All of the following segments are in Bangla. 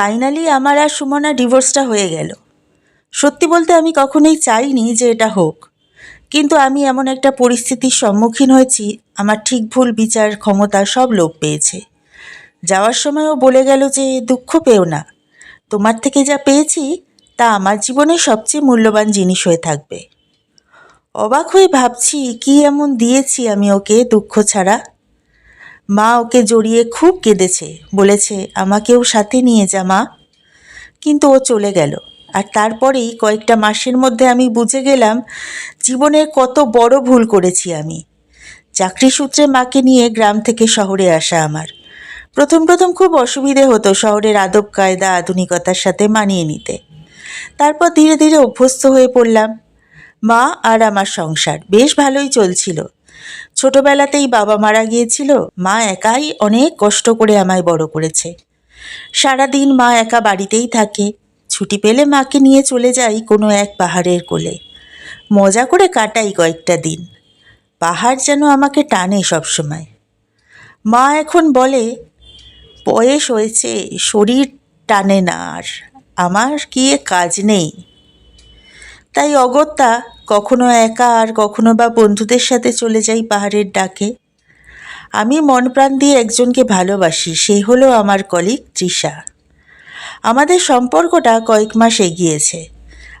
ফাইনালি আমার আর সুমনা ডিভোর্সটা হয়ে গেল। সত্যি বলতে আমি কখনোই চাইনি যে এটা হোক। কিন্তু আমি এমন একটা পরিস্থিতির সম্মুখীন হয়েছি, আমার ঠিক ভুল বিচার ক্ষমতা সব লোপ পেয়েছে। যাওয়ার সময়ও বলে গেল যে, দুঃখ পেও না। তোমার থেকে যা পেয়েছি, তা আমার জীবনে সবচেয়ে মূল্যবান জিনিস হয়ে থাকবে। অবাক হয়ে ভাবছি, কি এমন দিয়েছি আমি ওকে দুঃখ ছাড়া? মা ওকে জড়িয়ে খুব কেঁদেছে, বলেছে, আমাকেও সাথে নিয়ে যা মা। কিন্তু ও চলে গেল। আর তারপরেই কয়েকটা মাসের মধ্যে আমি বুঝে গেলাম, জীবনের কত বড় ভুল করেছি আমি। চাকরি সূত্রে মাকে নিয়ে গ্রাম থেকে শহরে আসা আমার। প্রথম প্রথম খুব অসুবিধে হতো শহরের আদব কায়দা আধুনিকতার সাথে মানিয়ে নিতে। তারপর ধীরে ধীরে অভ্যস্ত হয়ে পড়লাম। মা আর আমার সংসার বেশ ভালোই চলছিল। ছোটবেলাতেই বাবা মারা গিয়েছিল, মা একাই অনেক কষ্ট করে আমায় বড় করেছে। সারাদিন মা একা বাড়িতেই থাকে, ছুটি পেলে মাকে নিয়ে চলে যাই কোনো এক পাহাড়ের কোলে। মজা করে কাটাই কয়েকটা দিন। পাহাড় যেন আমাকে টানে সবসময়। মা এখন বলে, বয়স হয়েছে, শরীর টানে না আর, আমার গিয়ে কাজ নেই? তাই অগত্যা কখনো একা আর কখনো বা বন্ধুদের সাথে চলে যাই পাহাড়ের ডাকে। আমি মন প্রাণ দিয়ে একজনকে ভালোবাসি, সে হলো আমার কলিগ তৃষা। আমাদের সম্পর্কটা কয়েক মাস এগিয়েছে।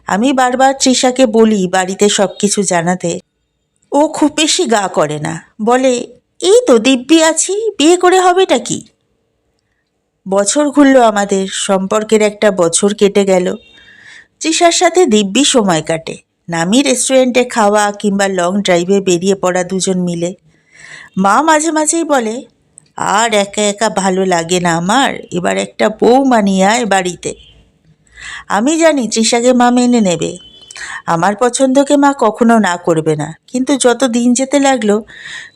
আমি বারবার তৃষাকে বলি বাড়িতে সব কিছু জানাতে। ও খুব বেশি গা করে না। বলে, এই তো দিব্যি আছি, বিয়ে করে হবেটা কি? বছর ঘুরল আমাদের, সম্পর্কের একটা বছর কেটে গেল। তৃষার সাথে দিব্যি সময় কাটে। নামি রেস্টুরেন্টে খাওয়া কিংবা লং ড্রাইভে বেরিয়ে পড়া দুজন মিলে। মা মাঝে মাঝেই বলে, আর একা একা ভালো লাগে না আমার, এবার একটা বউ মানিয়ে আয় বাড়িতে। আমি জানি তৃষাকে মা মেনে নেবে। আমার পছন্দকে মা কখনো না করবে না। কিন্তু যত দিন যেতে লাগল,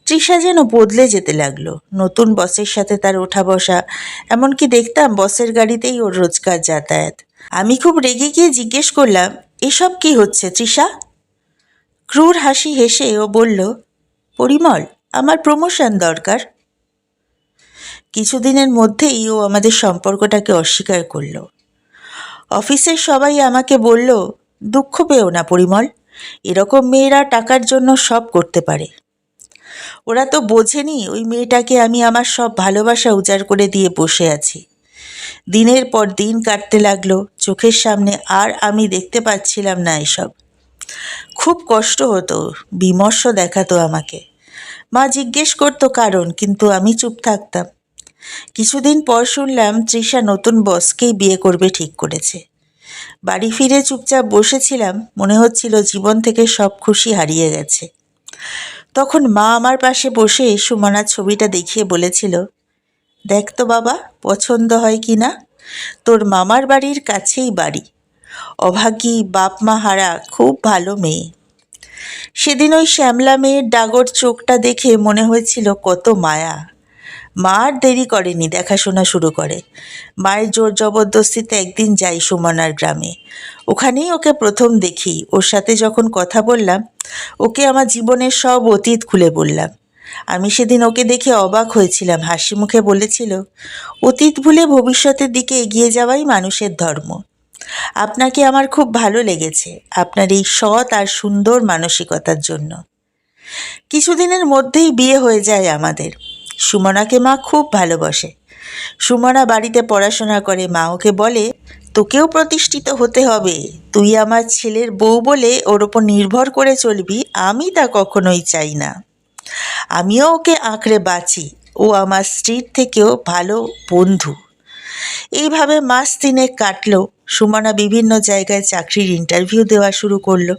তৃষা যেন বদলে যেতে লাগল। নতুন বসের সাথে তার ওঠা বসা, এমনকি দেখতাম বসের গাড়িতেই ওর রোজকার যাতায়াত। আমি খুব রেগে গিয়ে জিজ্ঞেস করলাম এসব কি হচ্ছে, তৃষা? ক্রূর হাসি হেসে ও বলল, পরিমল, আমার প্রমোশন দরকার। কিছুদিনের মধ্যেই ও আমাদের সম্পর্কটাকে অস্বীকার করল। অফিসের সবাই আমাকে বলল, দুঃখ পেও না পরিমল, এরকম মেয়েরা টাকার জন্য সব করতে পারে। ওরা তো বোঝেনি ওই মেয়েটাকে আমি আমার সব ভালোবাসা উজাড় করে দিয়ে বসে আছি। দিনের পর দিন কাটতে লাগল, চোখের সামনে আর আমি দেখতে পাচ্ছিলাম না এসব। খুব কষ্ট হতো, বিমর্ষ দেখাতো আমাকে। মা জিজ্ঞেস করতো কারণ, কিন্তু আমি চুপ থাকতাম। কিছুদিন পর শুনলাম, তৃষা নতুন বসকেই বিয়ে করবে ঠিক করেছে। বাড়ি ফিরে চুপচাপ বসেছিলাম, মনে হচ্ছিল জীবন থেকে সব খুশি হারিয়ে গেছে। তখন মা আমার পাশে বসে সুমনার ছবিটা দেখিয়ে বলেছিল দেখ তো বাবা, পছন্দ হয় কি না? তোর মামার বাড়ির কাছেই বাড়ি। অভাগী বাপ মা হারা খুব ভালো মেয়ে। সেদিন ওই শ্যামলা মেয়ের ডাগর চোখটা দেখে মনে হয়েছিল কত মায়া। মা আর দেরি করেনি দেখাশোনা শুরু করে। মায়ের জোর জবরদস্তিতে একদিন যাই সুমনার গ্রামে। ওখানেই ওকে প্রথম দেখি। ওর সাথে যখন কথা বললাম, ওকে আমার জীবনের সব অতীত খুলে বললাম। আমি সেদিন ওকে দেখে অবাক হয়েছিলাম। হাসি মুখে বলেছিল, অতীত ভুলে ভবিষ্যতের দিকে এগিয়ে যাওয়াই মানুষের ধর্ম। আপনাকে আমার খুব ভালো লেগেছে, আপনার এই সৎ আর সুন্দর মানসিকতার জন্য। কিছুদিনের মধ্যেই বিয়ে হয়ে যায় আমাদের। সুমনাকে মা খুব ভালোবাসে। সুমনা বাড়িতে পড়াশোনা করে, মা ওকে বলে, তোকেও প্রতিষ্ঠিত হতে হবে। তুই আমার ছেলের বউ বলে ওর ওপর নির্ভর করে চলবি, আমি তা কখনোই চাই না। আমিও ওকে আঁকড়ে বাঁচি। ও আমার স্ত্রীর থেকেও ভালো বন্ধু। এইভাবে মাস তিনেক কাটলো। সুমনা বিভিন্ন জায়গায় চাকরির ইন্টারভিউ দেওয়া শুরু করল।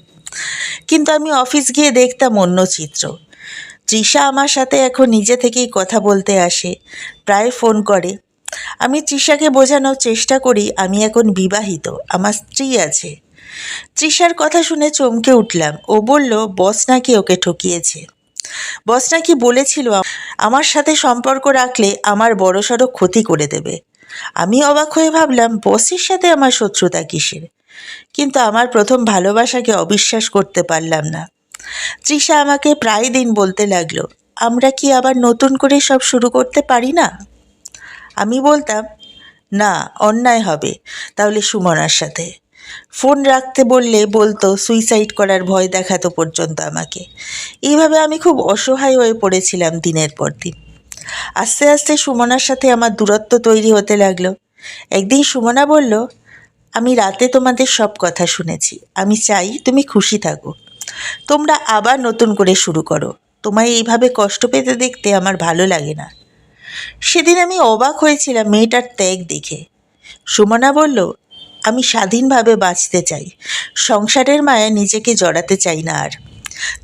কিন্তু আমি অফিস গিয়ে দেখতাম অন্য চিত্র। তৃষা আমার সাথে এখন নিজে থেকেই কথা বলতে আসে। প্রায় ফোন করে। আমি তৃষাকে বোঝানোর চেষ্টা করি, আমি এখন বিবাহিত, আমার স্ত্রী আছে। তৃষার কথা শুনে চমকে উঠলাম। ও বলল, বস নাকি ওকে ঠকিয়েছে। বস নাকি বলেছিল, আমার সাথে সম্পর্ক রাখলে আমার বড়সড় ক্ষতি করে দেবে। আমি অবাক হয়ে ভাবলাম, বসের সাথে আমার শত্রুতা কিসের? কিন্তু আমার প্রথম ভালোবাসাকে অবিশ্বাস করতে পারলাম না। তৃষা আমাকে প্রায় দিন বলতে লাগল, আমরা কি আবার নতুন করে সব শুরু করতে পারি না? আমি বলতাম, না, অন্যায় হবে। তাহলে সুমনার সাথে। ফোন রাখতে বললে বলতো সুইসাইড করার ভয় দেখাতো পর্যন্ত আমাকে। এইভাবে আমি খুব অসহায় হয়ে পড়েছিলাম দিনের পর দিন। আস্তে আস্তে সুমনার সাথে আমার দূরত্ব তৈরি হতে লাগল। একদিন সুমনা বলল, আমি রাতে তোমাদের সব কথা শুনেছি। আমি চাই তুমি খুশি থাকো। তোমরা আবার নতুন করে শুরু করো। তোমায় এইভাবে কষ্ট পেতে দেখতে আমার ভালো লাগে না। সেদিন আমি অবাক হয়েছিলাম মেয়েটার ত্যাগ দেখে। সুমনা বলল আমি স্বাধীনভাবে বাঁচতে চাই। সংসারের মায়া নিজেকে জড়াতে চাই না আর।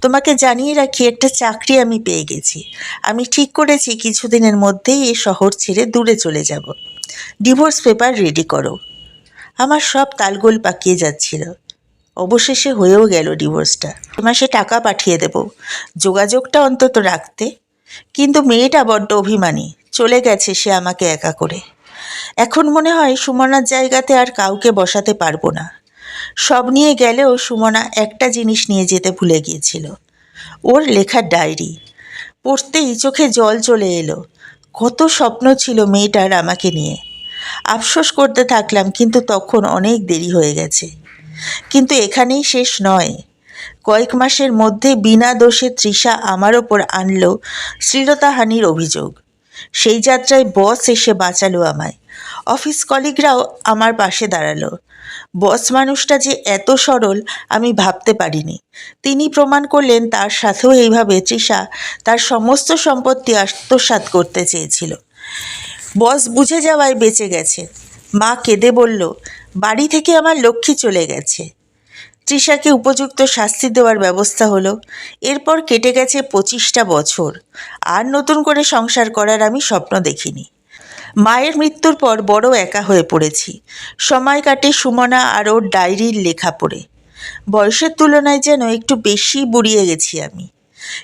তোমাকে জানিয়ে রাখি, একটা চাকরি আমি পেয়ে গেছি। আমি ঠিক করেছি, কিছুদিনের মধ্যেই এ শহর ছেড়ে দূরে চলে যাব। ডিভোর্স পেপার রেডি করো। আমার সব তালগোল পাকিয়ে যাচ্ছিল। অবশেষে হয়েও গেল ডিভোর্সটা। মাসে টাকা পাঠিয়ে দেব। যোগাযোগটা অন্তত রাখতে। কিন্তু মেয়েটা বড্ড অভিমানী। চলে গেছে সে আমাকে একা করে। এখন মনে হয় সুমনার জায়গাতে আর কাউকে বসাতে পারব না। সব নিয়ে গেলেও সুমনা একটা জিনিস নিয়ে যেতে ভুলে গিয়েছিল। ওর লেখার ডায়েরি। পড়তেই চোখে জল চলে এলো। কত স্বপ্ন ছিল মেয়েটার আমাকে নিয়ে। আফসোস করতে থাকলাম, কিন্তু তখন অনেক দেরি হয়ে গেছে। কিন্তু এখানেই শেষ নয়। কয়েক মাসের মধ্যে বিনা দোষে তৃষা আমার ওপর আনলো শ্লীলতাহানির অভিযোগ। সেই যাত্রায় বস এসে বাঁচালো আমায়। অফিস কলিগরাও আমার পাশে দাঁড়াল। বস মানুষটা যে এত সরল, আমি ভাবতে পারিনি। তিনি প্রমাণ করলেন তার সাথেও এইভাবে তৃষা তার সমস্ত সম্পত্তি আত্মসাৎ করতে চেয়েছিল। বস বুঝে যাওয়ায় বেঁচে গেছে। মা কেঁদে বলল, বাড়ি থেকে আমার লক্ষ্মী চলে গেছে। তৃষাকে উপযুক্ত শাস্তি দেওয়ার ব্যবস্থা হলো। এরপর কেটে গেছে পঁচিশটা বছর। আর নতুন করে সংসার করার আমি স্বপ্ন দেখিনি। মায়ের মৃত্যুর পর বড় একা হয়ে পড়েছি। সময় কাটে সুমনা আর ওর ডায়েরির লেখা পড়ে। বয়সের তুলনায় যেন একটু বেশি বুড়িয়ে গেছি আমি।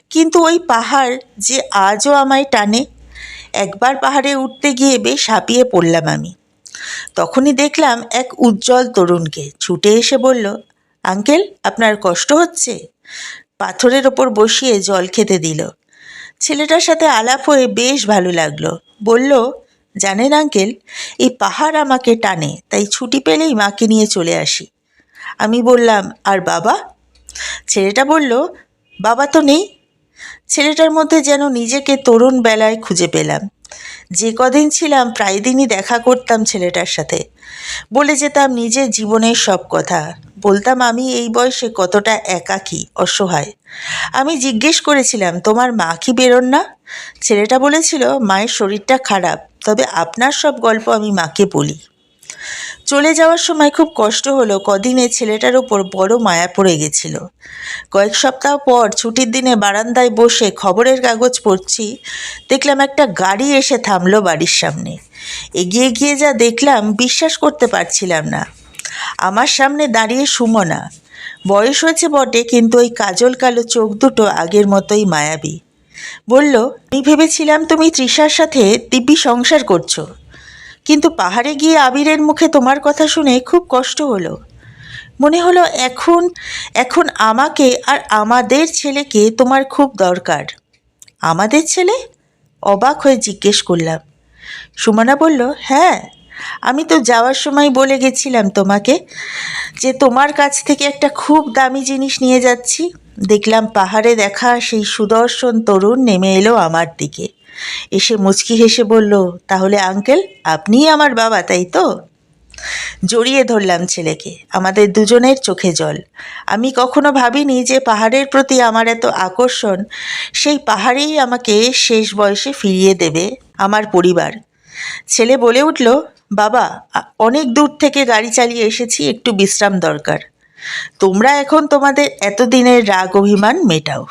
কিন্তু ওই পাহাড় যে আজও আমায় টানে, একবার পাহাড়ে উঠতে গিয়ে বেশ হাঁপিয়ে পড়লাম আমি। তখনই দেখলাম এক উজ্জ্বল তরুণকে। ছুটে এসে বলল আঙ্কেল, আপনার কষ্ট হচ্ছে? পাথরের ওপর বসিয়ে জল খেতে দিল। ছেলেটার সাথে আলাপ হয়ে বেশ ভালো লাগল। বলল, জানেন আঙ্কেল, এই পাহাড় আমাকে টানে, তাই ছুটি পেলেই মাকে নিয়ে চলে আসি। আমি বললাম, আর বাবা? ছেলেটা বলল, বাবা তো নেই। ছেলেটার মধ্যে যেন নিজেকে তরুণ বেলায় খুঁজে পেলাম। যে কদিন ছিলাম প্রায় দিনই দেখা করতাম ছেলেটার সাথে। বলে যেতাম নিজের জীবনের সব কথা। বলতাম, আমি এই বয়সে কতটা একাকী, অসহায়। আমি জিজ্ঞেস করেছিলাম, তোমার মা কি বেরোন না? ছেলেটা বলেছিল, মায়ের শরীরটা খারাপ, তবে আপনার সব গল্প আমি মাকে বলি। চলে যাওয়ার সময় খুব কষ্ট হলো, কদিনে ছেলেটার ওপর বড় মায়া পড়ে গেছিল। কয়েক সপ্তাহ পর ছুটির দিনে বারান্দায় বসে খবরের কাগজ পড়ছি, দেখলাম একটা গাড়ি এসে থামলো বাড়ির সামনে। এগিয়ে গিয়ে যা দেখলাম, বিশ্বাস করতে পারছিলাম না। আমার সামনে দাঁড়িয়ে সুমনা। বয়স হয়েছে বটে, কিন্তু ওই কাজল কালো চোখ দুটো আগের মতোই মায়াবী। বলল, আমি ভেবেছিলাম তুমি তৃষার সাথে দিব্যি সংসার করছ। কিন্তু পাহাড়ে গিয়ে আবিরের মুখে তোমার কথা শুনে খুব কষ্ট হলো। মনে হলো এখন এখন আমাকে আর আমাদের ছেলেকে তোমার খুব দরকার। আমাদের ছেলে? অবাক হয়ে জিজ্ঞেস করলাম। সুমনা বলল হ্যাঁ আমি তো যাওয়ার সময় বলে গেছিলাম তোমাকে যে তোমার কাছ থেকে একটা খুব দামি জিনিস নিয়ে যাচ্ছি। দেখলাম পাহাড়ে দেখা সেই সুদর্শন তরুণ নেমে এলো আমার দিকে। এসে মুচকি হেসে বলল, তাহলে আঙ্কেল, আপনিই আমার বাবা, তাই তো? জড়িয়ে ধরলাম ছেলেকে, আমাদের দুজনের চোখে জল। আমি কখনো ভাবিনি যে পাহাড়ের প্রতি আমার এত আকর্ষণ, সেই পাহাড়েই আমাকে শেষ বয়সে ফিরিয়ে দেবে আমার পরিবার। ছেলে বলে উঠল বাবা অনেক দূর থেকে গাড়ি চালিয়ে এসেছি, একটু বিশ্রাম দরকার। তোমরা এখন তোমাদের এতদিনের রাগ অভিমান মেটাও।